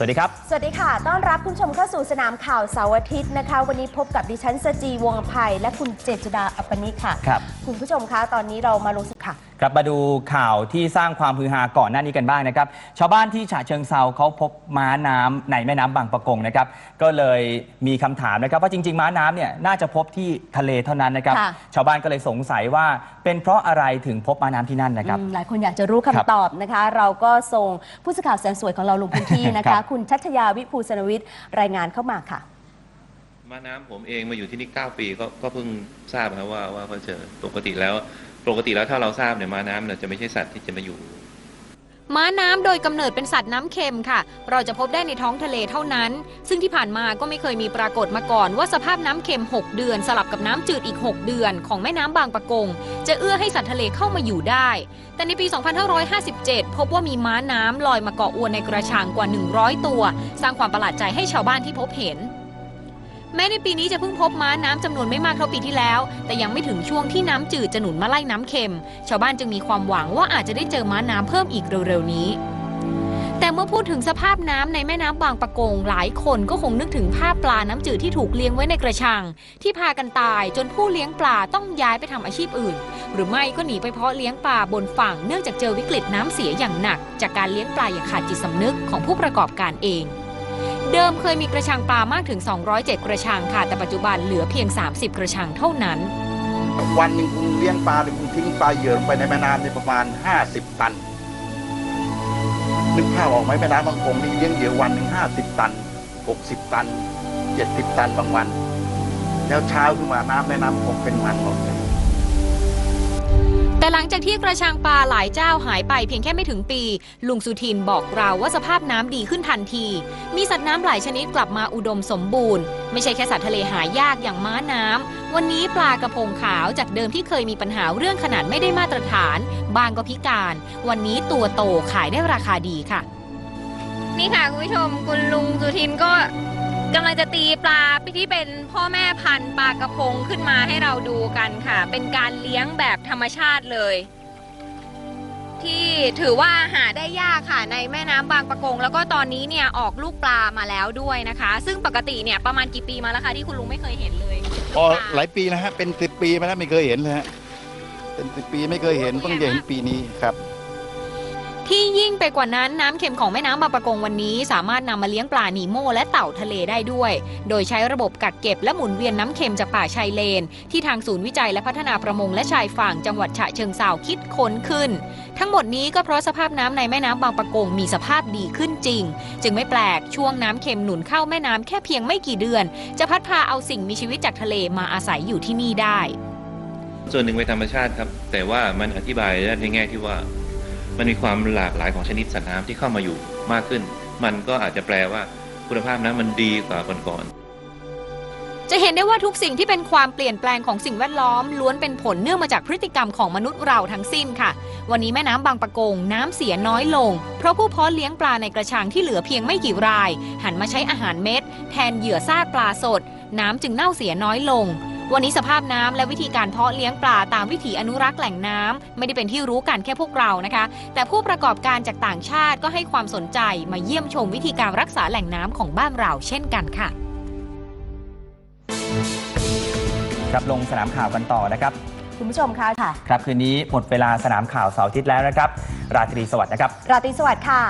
สวัสดีครับ สวัสดีค่ะ ต้อนรับคุณผู้ชมเข้าสู่สนามข่าวเสาร์อาทิตย์นะคะ วันนี้พบกับดิฉันสจีวงศ์อภัย และคุณเจษดาอัปปนิกค่ะ ครับ คุณผู้ชมคะ ตอนนี้เรามาลงส ค่ะ ครับมาดูข่าวที่สร้างความฮือฮาก่อนหน้านี้กันบ้างนะครับ ชาวบ้านที่ฉะเชิงเซาเขาพบม้าน้ำในแม่น้ำบางปะกงนะครับ ก็เลยมีคำถามนะครับว่าจริง ๆ ม้าน้ำเนี่ยน่าจะพบที่ทะเลเท่านั้นนะครับ ค่ะ ชาวบ้านก็เลยสงสัยว่าเป็นเพราะอะไรถึงพบม้าน้ำที่นั่นนะครับ อืมหลายคนอยากจะรู้คำครับตอบนะคะ เราก็ส่งผู้สื่อข่าวแสนสวยของเราลงพื้นที่นะครัคะ บ คุณชัชยาวิภูสนวิทย์รายงานเข้ามาค่ะม้าน้ำผมเองมาอยู่ที่นี่ 9 ปีก็ก็เพิ่งทราบครับว่าว่าเขาเจอปกติแล้ว ปกติแล้วถ้าเราทราบเนี่ยม้าน้ำเนี่ยจะไม่ใช่สัตว์ที่จะมาอยู่ ม้าน้ำโดยกำเนิดเป็นสัตว์น้ำเค็มค่ะ เราจะพบได้ในท้องทะเลเท่านั้น ซึ่งที่ผ่านมาก็ไม่เคยมีปรากฏมาก่อน ว่าสภาพน้ำเค็ม 6 เดือน สลับกับน้ำจืดอีก 6 เดือน ของแม่น้ำบางปะกง จะเอื้อให้สัตว์ทะเลเข้ามาอยู่ได้ แต่ในปี 2557 พบว่ามีม้าน้ำลอยมาเกาะอวนในกระชังกว่า 100 ตัว สร้างความประหลาดใจให้ชาวบ้านที่พบเห็น แม้ในปีนี้จะเพิ่งพบม้าน้ำจำนวนไม่มากเท่าปีที่แล้ว แต่ยังไม่ถึงช่วงที่น้ำจืดจะหนุนมาไล่น้ำเค็ม ชาวบ้านจึงมีความหวังว่าอาจจะได้เจอม้าน้ำเพิ่มอีกเร็วๆนี้ แต่เมื่อพูดถึงสภาพน้ำในแม่น้ำบางปะกงหลายคนก็คงนึกถึงภาพปลาน้ำจืดที่ถูกเลี้ยงไว้ในกระชัง ที่พากันตายจนผู้เลี้ยงปลาต้องย้ายไปทำอาชีพอื่น หรือไม่ก็หนีไปเพาะเลี้ยงปลาบนฝั่งเนื่องจากเจอวิกฤตน้ำเสียอย่างหนัก จากการเลี้ยงปลาอย่างขาดจิตสำนึกของผู้ประกอบการเอง เดิมเคยมีกระชังปลามากถึง 207 กระชังค่ะ แต่ปัจจุบันเหลือเพียง 30 กระชังเท่านั้น วันหนึ่งคุณเลี้ยงปลาหรือคุณทิ้งปลาเหยื่อลงไปในแม่น้ำในประมาณ 50 ตัน นึกภาพออกไหมแม่น้ำบางคงนี่เลี้ยงเหยื่อวันหนึ่ง50 ตัน 60 ตัน 70 ตันบางวัน แล้วเช้าขึ้นมาน้ำแม่น้ำคงเป็นมันหมดเลย แต่หลังจากที่กระชังปลาหลายเจ้าหายไปเพียงแค่ไม่ถึงปี ลุงสุทินบอกเราว่าสภาพน้ำดีขึ้นทันที มีสัตว์น้ำหลายชนิดกลับมาอุดมสมบูรณ์ ไม่ใช่แค่สัตว์ทะเลหายากอย่างม้าน้ำ วันนี้ปลากระพงขาวจากเดิมที่เคยมีปัญหาเรื่องขนาดไม่ได้มาตรฐาน บางก็พิการ วันนี้ตัวโตขายได้ราคาดีค่ะ นี่ค่ะคุณผู้ชมคุณลุงสุทินก็ กำลังจะตีปลาที่เป็นพ่อแม่พันธุ์ปลากระพงขึ้นมาให้เราดูกันค่ะ เป็นการเลี้ยงแบบธรรมชาติเลย ที่ถือว่าหาได้ยากค่ะในแม่น้ำบางปะกง แล้วก็ตอนนี้เนี่ยออกลูกปลามาแล้วด้วยนะคะ ซึ่งปกติเนี่ยประมาณกี่ปีมาแล้วคะที่คุณลุงไม่เคยเห็นเลยอลูกปลาหลายปีนะฮะเป็นสิบปีมาแล้วไม่เคยเห็นเลยฮะเป็นสิบปีไม่เคยเห็นเพิ่งจะเห็นปีนี้ครับ ที่ยิ่งไปกว่านั้นน้ำเค็มของแม่น้ำบางปะกงวันนี้ สามารถนำมาเลี้ยงปลาหนีโมและเต่าทะเลได้ด้วย โดยใช้ระบบกักเก็บและหมุนเวียนน้ำเค็มจากป่าชายเลน ที่ทางศูนย์วิจัยและพัฒนาประมงและชายฝั่งจังหวัดฉะเชิงเทราคิดค้นขึ้น ทั้งหมดนี้ก็เพราะสภาพน้ำในแม่น้ำบางปะกงมีสภาพดีขึ้นจริง จึงไม่แปลกช่วงน้ำเค็มหนุนเข้าแม่น้ำแค่เพียงไม่กี่เดือน จะพัดพาเอาสิ่งมีชีวิตจากทะเลมาอาศัยอยู่ที่นี่ได้ ส่วนหนึ่งเป็นธรรมชาติครับ แต่ว่ามันอธิบายได้ในแง่ที่ว่า มันมีความหลากหลายของชนิดสัตว์น้ำที่เข้ามาอยู่มากขึ้น มันก็อาจจะแปลว่าคุณภาพน้ำมันดีกว่าก่อนๆจะเห็นได้ว่าทุกสิ่งที่เป็นความเปลี่ยนแปลงของสิ่งแวดล้อม ล้วนเป็นผลเนื่องมาจากพฤติกรรมของมนุษย์เราทั้งสิ้นค่ะ วันนี้แม่น้ำบางปะกงน้ำเสียน้อยลง เพราะผู้เพาะเลี้ยงปลาในกระชังที่เหลือเพียงไม่กี่ราย หันมาใช้อาหารเม็ด แทนเหยื่อซากปลาสด น้ำจึงเน่าเสียน้อยลง วันนี้สภาพน้ำและวิธีการเพาะเลี้ยงปลาตามวิถีอนุรักษ์แหล่งน้ำไม่ได้เป็นที่รู้กันแค่พวกเรานะคะ แต่ผู้ประกอบการจากต่างชาติก็ให้ความสนใจมาเยี่ยมชมวิธีการรักษาแหล่งน้ำของบ้านเราเช่นกันค่ะครับลงสนามข่าวกันต่อนะครับ คุณผู้ชมคะค่ะ ครับคืนนี้หมดเวลาสนามข่าวเสาร์อาทิตย์แล้วนะครับ ราตรีสวัสดิ์นะครับ ราตรีสวัสดิ์ค่ะ